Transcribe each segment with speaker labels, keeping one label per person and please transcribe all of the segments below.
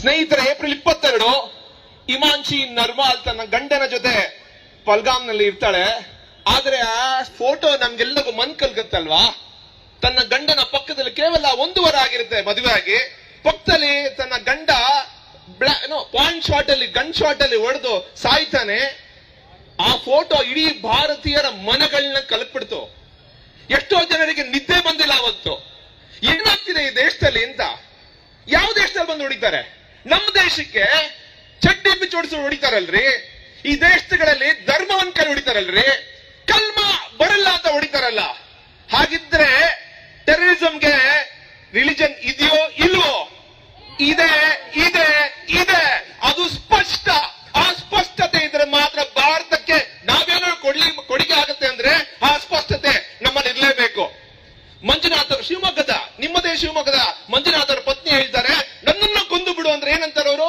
Speaker 1: ಸ್ನೇಹಿತರೆ, ಏಪ್ರಿಲ್ ಇಪ್ಪತ್ತೆರಡು, ಹಿಮಾಂಶಿ ನರ್ಮಾಲ್ ತನ್ನ ಗಂಡನ ಜೊತೆ ಪಲ್ಗಾಮ್ನಲ್ಲಿ ಇರ್ತಾಳೆ. ಆದ್ರೆ ಆ ಫೋಟೋ ನಮ್ಗೆಲ್ಲರಿಗೂ ಮನ್ ಕಲ್ಗತ್ತಲ್ವಾ? ತನ್ನ ಗಂಡನ ಪಕ್ಕದಲ್ಲಿ ಕೇವಲ ಒಂದೂವರೆ ಆಗಿರುತ್ತೆ ಮದುವೆ ಆಗಿ ಪಕ್ಕದಲ್ಲಿ ತನ್ನ ಗಂಡ ಪಾಯಿಂಟ್ ಶಾಟ್ ಅಲ್ಲಿ ಗನ್ ಶಾಟ್ ಅಲ್ಲಿ ಹೊಡೆದು ಸಾಯ್ತಾನೆ. ಆ ಫೋಟೋ ಇಡೀ ಭಾರತೀಯರ ಮನಗಳನ್ನ ಕಲ್ಪಿಡ್ತು ಎಷ್ಟೋ ಜನರಿಗೆ ನಿದ್ದೆ ಬಂದಿಲ್ಲ ಅವತ್ತು. ಏನಾಗ್ತಿದೆ ಈ ದೇಶದಲ್ಲಿ ಅಂತ? ಯಾವ ದೇಶದಲ್ಲಿ ಬಂದು ಹೊಡಿತಾರೆ ನಮ್ಮ ದೇಶಕ್ಕೆ ಚಡ್ಡಿ ಬಿಚ್ಚಿ ಹೊಡಿಸಿ ಹೊಡಿತಾರಲ್ರಿ? ಈ ದೇಶಗಳಲ್ಲಿ ಧರ್ಮವನ್ನು ಕೈ ಹೊಡಿತಾರಲ್ರಿ? ಕಲ್ಮ ಬರಲ್ಲ ಅಂತ ಹೊಡಿತಾರಲ್ಲ? ಹಾಗಿದ್ರೆ ಟೆರರಿಸಂಗೆ ರಿಲಿಜನ್ ಇದೆಯೋ ಇಲ್ವೋ ಇದೆ ಇದೆ ಇದೆ ಅದು ಸ್ಪಷ್ಟ ಆ ಸ್ಪಷ್ಟತೆ ಇದ್ರೆ ಮಾತ್ರ ಭಾರತಕ್ಕೆ ನಾವೇನೋ ಕೊಡ್ಲಿ ಕೊಡುಗೆ ಆಗುತ್ತೆ ಅಂದ್ರೆ ಆ ಸ್ಪಷ್ಟತೆ ನಮ್ಮಲ್ಲಿ ಇರ್ಲೇಬೇಕು ಮಂಜುನಾಥ್ ಅವರು ಶಿವಮೊಗ್ಗದ ನಿಮ್ಮದೇ ಶಿವಮೊಗ್ಗದ ಮಂಜುನಾಥ್ ಅವರ ಪತ್ನಿ ಹೇಳ್ತಾರೆ ನನ್ನನ್ನ ಕೊಂದು ಬಿಡು ಅಂದ್ರೆ ಏನಂತಾರೆ ಅವರು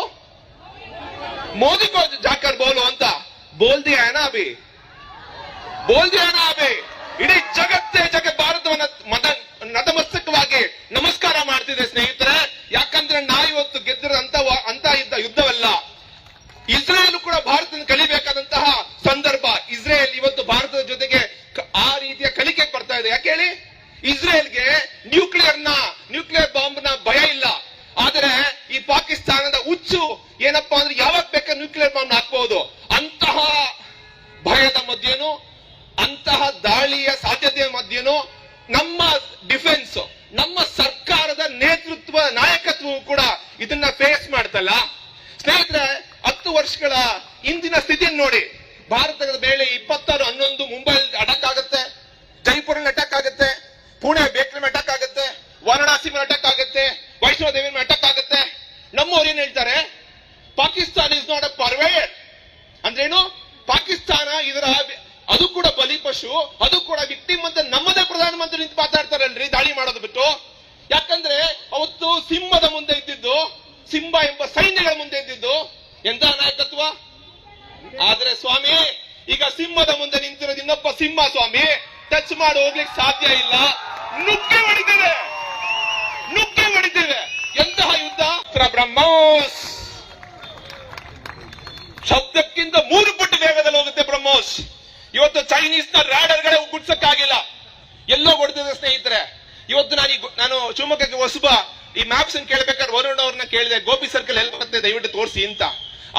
Speaker 1: ಮೋದಿ ಕೋ ಜಾಕರ್ ಬೋಲು ಅಂತ. ना अभी ಅಭಿ है ना अभी ಇಡೀ ಜಗತ್ತೇ ಜಗ ಭಾರತವನ್ನ ಮತ ನತಮಸ್ತಕವಾಗಿ ನಮಸ್ಕಾರ ಮಾಡ್ತಿದೆ ಸ್ನೇಹಿತರೆ. ಯಾಕಂದ್ರೆ ನಾ ಇವತ್ತು ಗೆದ್ದಿರೋಂತ ಅಂತ ಇದ್ದ ಯುದ್ಧವಲ್ಲ. ಇಸ್ರೇಲ್ ಕೂಡ ಭಾರತದಿಂದ ಕಲಿಬೇಕಾದಂತಹ ಸಂದರ್ಭ ಇಸ್ರೇಲ್ ಇವತ್ತು ಭಾರತದ ಜೊತೆಗೆ ಕ- ಆ ರೀತಿಯ ಕಲಿಕೆ ಬರ್ತಾ ಇದೆ ಯಾಕೆ ಹೇಳಿ ಇಸ್ರೇಲ್ಗೆ ನ್ಯೂಕ್ಲಿಯರ್ನ ನ್ಯೂಕ್ಲಿಯರ್ ಬಾಂಬ್ನ ಭಯ ಇಲ್ಲ ಆದರೆ ಈ ಪಾಕಿಸ್ತಾನದ ಹುಚ್ಚು ಏನಪ್ಪಾ ಅಂದ್ರೆ ಯಾವಾಗ ಬೇಕಾದ್ರೆ ಹಾಕ್ಬಹುದು ಅಂತಹ ಭಯದ ಮಧ್ಯನೂ, ಅಂತಹ ದಾಳಿಯ ಸಾಧ್ಯತೆಯ ಮಧ್ಯನೂ ನಮ್ಮ ಡಿಫೆನ್ಸ್ ನಮ್ಮ ಸರ್ಕಾರದ ನೇತೃತ್ವ ನಾಯಕತ್ವವು ಕೂಡ ಇದನ್ನ ಫೇಸ್ ಮಾಡ್ತಲ್ಲ. ಸ್ನೇಹಿತರೆ, ಹತ್ತು ವರ್ಷಗಳ ಇಂದಿನ ಸ್ಥಿತಿಯನ್ನು ನೋಡಿ. ಭಾರತದ ಮೇಲೆ ಇಪ್ಪತ್ತಾರು, ಹನ್ನೊಂದು ಮುಂಬೈ ಅಟ್ಯಾಕ್ ಆಗುತ್ತೆ ಜೈಪುರಲ್ಲಿ ಅಟ್ಯಾಕ್ ಆಗುತ್ತೆ ಪುಣೆ ಬೇಕ್ರಿ ಅಟ್ಯಾಕ್ ಆಗುತ್ತೆ, ವಾರಣಾಸಿ ಅಟ್ಯಾಕ್ ಆಗುತ್ತೆ ವೈಷ್ಣವ ದೇವಿ ಮೇಲೆ ಅಟ್ಯಾಕ್ ಆಗುತ್ತೆ. ನಮ್ಮವ್ರು ಏನ್ ಹೇಳ್ತಾರೆ? Pakistan is not a purveyor ಅಂದ್ರೇನು? ಪಾಕಿಸ್ತಾನ ಇದರ ಅದು ಕೂಡ ಬಲಿಪಶು ಅದು ಕೂಡ ವಿಕ್ಟಿಮ್ ಅಂತ ನಮ್ಮದೇ ಪ್ರಧಾನಮಂತ್ರಿ ನಿಂತು ಮಾತಾಡ್ತಾರಲ್ರಿ, ದಾಳಿ ಮಾಡೋದು ಬಿಟ್ಟು. ಯಾಕಂದ್ರೆ ಅವತ್ತು ಸಿಂಹದ ಮುಂದೆ ಇದ್ದಿದ್ದು, ಸಿಂಹ ಎಂಬ ಸೈನ್ಯಗಳ ಮುಂದೆ ಇದ್ದಿದ್ದು. ಎಂತ ನಾಯಕತ್ವ? ಆದ್ರೆ ಸ್ವಾಮಿ, ಈಗ ಸಿಂಹದ ಮುಂದೆ ನಿಂತಿರೋದು ಇನ್ನೊಬ್ಬ ಸಿಂಹ ಸ್ವಾಮಿ. ಟಚ್ ಮಾಡಿ ಹೋಗ್ಲಿಕ್ಕೆ ಸಾಧ್ಯ ಇಲ್ಲ. ನುಗ್ಗೆ ಹೊಡಿತೇವೆ ನುಗ್ಗೆ ಹೊಡಿತೇವೆ ಎಂತಹ ಯುದ್ಧ? ಬ್ರಹ್ಮೋಸ್. ಬ್ರಹ್ಮೋಸ್ ಮೂರು ಪಟ್ಟು ವೇಗದಲ್ಲಿ ಹೋಗುತ್ತೆ ಬ್ರಹ್ಮೋಸ್. ಇವತ್ತು ಚೈನೀಸ್ನ ರಾಡರ್ಗಳೇ ಗುಡ್ಸಕ್ಕಾಗಿಲ್ಲ ಎಲ್ಲೋ ಹೊಡೆದಿದೆ ಸ್ನೇಹಿತರೆ. ಇವತ್ತು ನಾನು ನಾನು ಶಿವಮೊಗ್ಗಕ್ಕೆ ಹೊಸಬ, ಈ ಮ್ಯಾಪ್ಸ್ ಕೇಳ್ಬೇಕಾದ್ರೆ ವರುಣ್ ಅವ್ರನ್ನ ಕೇಳಿದೆ. ಗೋಪಿ ಸರ್ಕಲ್ ಎಲ್ಲಿ ಬರುತ್ತೆ ದಯವಿಟ್ಟು ತೋರಿಸಿ ಅಂತ.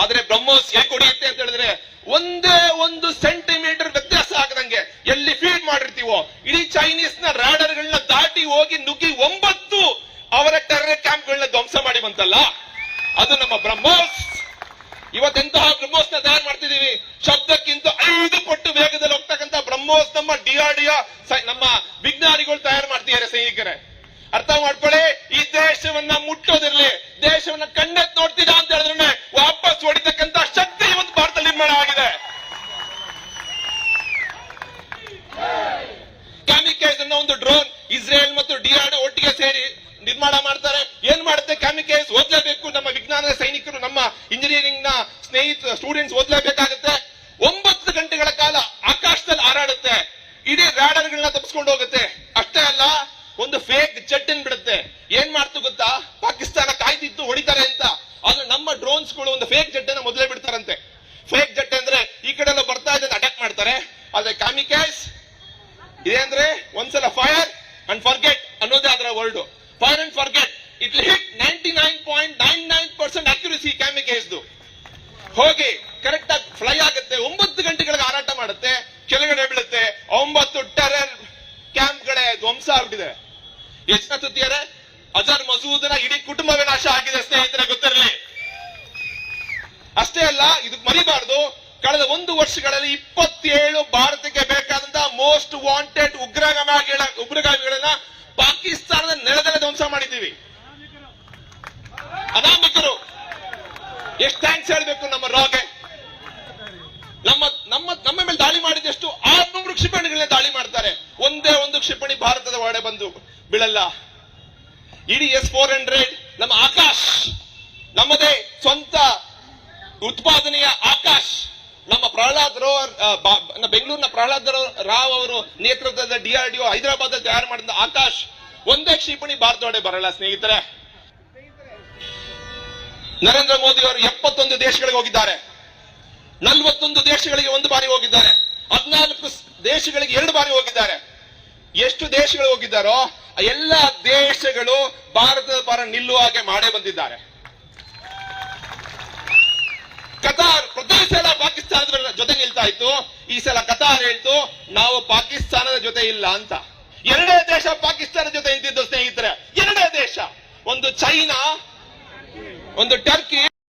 Speaker 1: ಆದ್ರೆ ಬ್ರಹ್ಮೋಸ್ ಹೇಗೆ ಹೊಡೆಯುತ್ತೆ ಅಂತ ಹೇಳಿದ್ರೆ, ಒಂದೇ ಒಂದು ಸೆಂಟಿಮೀಟರ್ ವ್ಯತ್ಯಾಸ ಆಗದಂಗೆ ಎಲ್ಲಿ ಫೀಡ್ ಮಾಡಿರ್ತೀವೋ, ಇಡೀ ಚೈನೀಸ್ನ ರಾಡರ್ ಗಳನ್ನ ದಾಟಿ ಹೋಗಿ ನುಗ್ಗಿ ಒಂಬತ್ತು ಅವರ ಟೆರರ್ ಕ್ಯಾಂಪ್ಗಳನ್ನ ಧ್ವಂಸ ಮಾಡಿ ಬಂತಲ್ಲ? ಅದು ನಮ್ಮ ಬ್ರಹ್ಮೋಸ್. ಇವತ್ತೆಂತಹ ಬ್ರಹ್ಮೋಸ್ನ ತಯಾರು ಮಾಡ್ತಿದೀವಿ ಶಬ್ದಕ್ಕಿಂತ ಐದು ಪಟ್ಟು ವೇಗದಲ್ಲಿ ಹೋಗ್ತಕ್ಕಂತ ಬ್ರಹ್ಮೋಸ್ ನಮ್ಮ ಡಿಆರ್ಡಿಯ ನಮ್ಮ ವಿಜ್ಞಾನಿಗಳು ತಯಾರು ಮಾಡ್ತಿದ್ದಾರೆ ಸೈನಿಕರೇ. ಅರ್ಥ ಮಾಡ್ಕೊಳ್ಳಿ, ಈ ದೇಶವನ್ನ ಮುಟ್ಟೋದಿರ್ಲಿ, ದೇಶವನ್ನ ಕಣ್ಣೆತ್ ನೋಡ್ತೀರಾ ಅಂತ ಹೇಳಿದ್ರೆ ವಾಪಸ್ ಹೊಡಿತಕ್ಕಂತ ಶಕ್ತಿ ಇವತ್ತು ಭಾರತ ನಿರ್ಮಾಣ ಆಗಿದೆ. ಕ್ಯಾಮಿಕೇಸ್ ಅನ್ನೋ ಒಂದು ಡ್ರೋನ್ ಇಸ್ರೇಲ್ ಮತ್ತು ಡಿಆರ್ಡಿ ಒಟ್ಟಿಗೆ ಸೇರಿ ನಿರ್ಮಾಣ ಮಾಡ್ತಾರೆ. ಏನ್ ಮಾಡುತ್ತೆ ಕ್ಯಾಮಿಕೇಸ್ ಓದ್ಲೇಬೇಕು ನಮ್ಮ ವಿಜ್ಞಾನದ ಸೈನಿಕರು ನಮ್ಮ ಇಂಜಿನಿಯರಿಂಗ್ನ ಸ್ನೇಹಿತ ಸ್ಟೂಡೆಂಟ್ಸ್ ಓದ್ಲೇಬೇಕಾಗುತ್ತೆ. ಒಂಬತ್ತು ಗಂಟೆಗಳ ಕಾಲ ಆಕಾಶದಲ್ಲಿ ಹಾರಾಡುತ್ತೆ. ಇಡೀ ರಾಡರ್ಗಳನ್ನ ತಪ್ಪಿಸ್ಕೊಂಡು ಹೋಗುತ್ತೆ. ಅಷ್ಟೇ ಅಲ್ಲ, ಒಂದು ಫೇಕ್ ಜೆಟ್ ಅನ್ ಬಿಡುತ್ತೆ. ಏನ್ ಮಾಡ್ತು ಗೊತ್ತಾ? ಪಾಕಿಸ್ತಾನ ಕಾಯ್ದಿತ್ತು ಹೊಡಿತಾರೆ ಅಂತ. ಆದ್ರೆ ನಮ್ಮ ಡ್ರೋನ್ಸ್ಗಳು ಒಂದು ಫೇಕ್ ಜೆಟ್ ಅನ್ನ ಮೊದಲೇ ಬಿಡ್ತಾರಂತೆ. ಫೇಕ್ ಜೆಟ್ ಅಂದ್ರೆ ಈ ಕಡೆ ಎಲ್ಲ ಬರ್ತಾ ಇದೆ ಅಟ್ಯಾಕ್ ಮಾಡ್ತಾರೆ. ಆದ್ರೆ ಕಾಮಿಕೇಸ್ ಇದೆ ಒಂದ್ಸಲ ಫೈರ್ ಅಂಡ್ ಫರ್ಗೆಟ್ ಅನ್ನೋದೇ ಅದರ word fire and forget it hit ninety nine point nine nine percent accuracy ಕ್ಯಾಮಿಕೇಸ್ದು ಹೋಗಿ ಕರೆಕ್ಟ್ ಆಗಿ ಫ್ಲೈ ಆಗುತ್ತೆ, ಒಂಬತ್ತು ಗಂಟೆಗಳಿಗೆ ಹಾರಾಟ ಮಾಡುತ್ತೆ, ಕೆಳಗಡೆ ಬೀಳುತ್ತೆ, ಒಂಬತ್ತು ಟೆರರ್ ಕ್ಯಾಂಪ್ ಕಡೆ ಧ್ವಂಸ ಆಗ್ಬಿಟ್ಟಿದೆ. ಎಷ್ಟು ತುತ್ತಿಯಾರೆ ಅಜರ್ ಮಸೂದನ ಇಡೀ ಕುಟುಂಬವೇ ನಾಶ ಆಗಿದೆ ಸ್ನೇಹಿತರೆ, ಗೊತ್ತಿರಲಿ. ಅಷ್ಟೇ ಅಲ್ಲ ಇದು ಮರಿಬಾರದು. ಕಳೆದ ಒಂದು ವರ್ಷಗಳಲ್ಲಿ ಇಪ್ಪತ್ತೇಳು ಭಾರತಕ್ಕೆ ಬೇಕಾದಂತಹ ಮೋಸ್ಟ್ ವಾಂಟೆಡ್ ಉಗ್ರಗಾಮಿಗಳ ಉಗ್ರಗಾಮಿಗಳನ್ನ ಪಾಕಿಸ್ತಾನದ ನೆಲದಲ್ಲಿ ಧ್ವಂಸ ಮಾಡಿದ್ದೀವಿ. ಎಷ್ಟು ಥ್ಯಾಂಕ್ಸ್ ಹೇಳಬೇಕು ನಮ್ಮ ರಾಗೆ? ನಮ್ಮ ನಮ್ಮ ನಮ್ಮ ಮೇಲೆ ದಾಳಿ ಮಾಡಿದಷ್ಟು ಆರ್ನೂರು ಕ್ಷಿಪಣಿಗಳನ್ನ ದಾಳಿ ಮಾಡ್ತಾರೆ. ಒಂದೇ ಒಂದು ಕ್ಷಿಪಣಿ ಭಾರತದ ಒಳಗೆ ಬಂದು ಬೀಳಲ್ಲ. ಇಡೀ ಎಸ್ ಫೋರ್ ಹಂಡ್ರೆಡ್, ನಮ್ಮ ಆಕಾಶ್, ನಮ್ಮದೇ ಸ್ವಂತ ಉತ್ಪಾದನೆಯ ಆಕಾಶ್, ನಮ್ಮ ಪ್ರಹ್ಲಾದ್ ರಾವ್ ಬೆಂಗಳೂರಿನ ಪ್ರಹ್ಲಾದ್ ರಾವ್ ಅವರು ನೇತೃತ್ವದ ಡಿಆರ್ಡಿಒ ಹೈದರಾಬಾದ್ ತಯಾರು ಮಾಡಿದ ಆಕಾಶ್, ಒಂದೇ ಕ್ಷಿಪಣಿ ಭಾರತದೊಡೆ ಬರಲ್ಲ ಸ್ನೇಹಿತರೆ. ನರೇಂದ್ರ ಮೋದಿ ಅವರು ಎಪ್ಪತ್ತೊಂದು ದೇಶಗಳಿಗೆ ಹೋಗಿದ್ದಾರೆ. ನಲವತ್ತೊಂದು ದೇಶಗಳಿಗೆ ಒಂದು ಬಾರಿ ಹೋಗಿದ್ದಾರೆ. ಹದಿನಾಲ್ಕು ದೇಶಗಳಿಗೆ ಎರಡು ಬಾರಿ ಹೋಗಿದ್ದಾರೆ. ಎಷ್ಟು ದೇಶಗಳು ಹೋಗಿದ್ದಾರೋ ಎಲ್ಲ ದೇಶಗಳು ಭಾರತದ ಪರ ನಿಲ್ಲುವ ಹಾಗೆ ಮಾಡೇ ಬಂದಿದ್ದಾರೆ. ಕತಾರ್ ಪ್ರತಿ ಸಲ ಪಾಕಿಸ್ತಾನದ ಜೊತೆ ನಿಲ್ತಾ ಇತ್ತು. ಈ ಸಲ ಕತಾರ್ ಹೇಳ್ತು, ನಾವು ಪಾಕಿಸ್ತಾನದ ಜೊತೆ ಇಲ್ಲ ಅಂತ. ಎರಡೇ ದೇಶ ಪಾಕಿಸ್ತಾನದ ಜೊತೆ ನಿಂತಿದ್ದು ಸ್ನೇಹಿತರೆ, ಎರಡೇ ದೇಶ. ಒಂದು ಚೈನಾ ಒಂದು ಟರ್ಕಿ